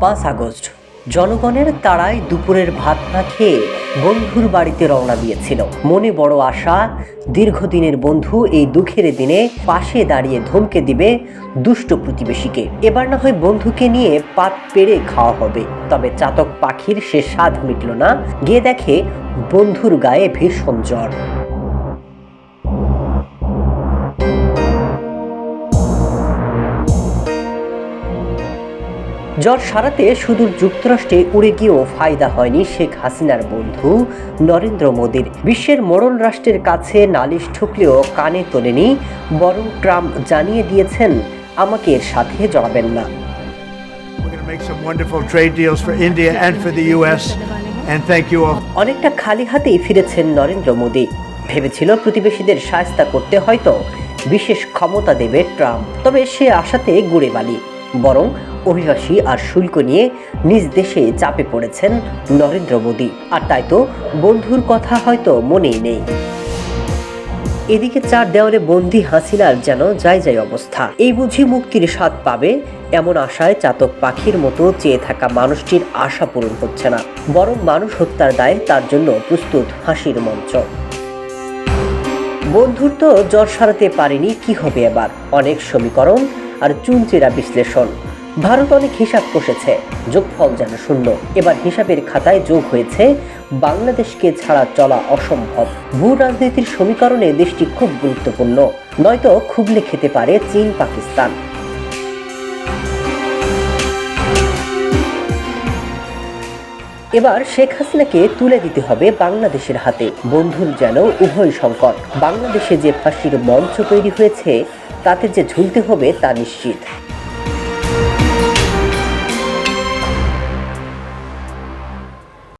পাঁচ আগস্ট। জনগণের তারায় দুপুরের ভাত না খেয়ে বন্ধুর বাড়িতে রওনা দিয়েছিল। মনে বড় আশা, দীর্ঘদিনের বন্ধু এই দুঃখের দিনে পাশে দাঁড়িয়ে ধমকে দিবে দুষ্ট প্রতিবেশীকে। এবার না হয় বন্ধুকে নিয়ে পাত পেড়ে খাওয়া হবে। তবে চাতক পাখির সে স্বাদ মিটল না। গিয়ে দেখে বন্ধুর গায়ে ভীষণ জ্বর। জ্বর সারাতে সুদূর যুক্তরাষ্ট্রে উড়ে গিয়েও ফায়দা হয়নি শেখ হাসিনার বন্ধু নরেন্দ্র মোদীর। বিশ্বের মোড়ল রাষ্ট্রের কাছে নালিশ ঠুকলেও কানে তোলেনি বরং ট্রাম্প জানিয়ে দিয়েছেন আমাকে এর সাথে জড়াবেন না. অনেকটা খালি হাতেই ফিরেছেন নরেন্দ্র মোদী। ভেবেছিল প্রতিবেশীদের সায়স্তা করতে হয়তো বিশেষ ক্ষমতা দেবে ট্রাম্প তবে সে আশাতে গুড়ে বালি। বরং অভিবাসী আর শুল্ক নিয়ে নিজ দেশে চাপে পড়েছেন নরেন্দ্র মোদী। আর তাই তো বন্ধুর কথা হয়তো মনেই নেই। এদিকে চার দেওয়ালে বন্দি হাসিনার যেন যাই যাই অবস্থা। এই বুঝি মুক্তির স্বাদ পাবে এমন আশায় চাতক পাখির মতো চেয়ে থাকা মানুষটির আশা পূরণ হচ্ছে না। বরং মানুষ হত্যার দায়ে তার জন্য প্রস্তুত হাসির মঞ্চ। বন্ধুর তো জ্বর সারাতে পারেনি, কি হবে এবার? অনেক সমীকরণ আর চুনচেরা বিশ্লেষণ। ভারত অনেক হিসাব কষেছে, যোগফল যেন শূন্য। এবার হিসাবের খাতায় যোগ হয়েছে, বাংলাদেশকে ছাড়া চলা অসম্ভব। ভূ রাজনীতির সমীকরণে দেশটি খুব গুরুত্বপূর্ণ। নয়তো খুবলে খেতে পারে চীন পাকিস্তান এবার শেখ হাসিনাকে তুলে দিতে হবে বাংলাদেশের হাতে। বন্ধুর যেন উভয় সংকট। বাংলাদেশে যে ফাঁসির মঞ্চ তৈরি হয়েছে, তাতে যে ঝুলতে হবে তা নিশ্চিত।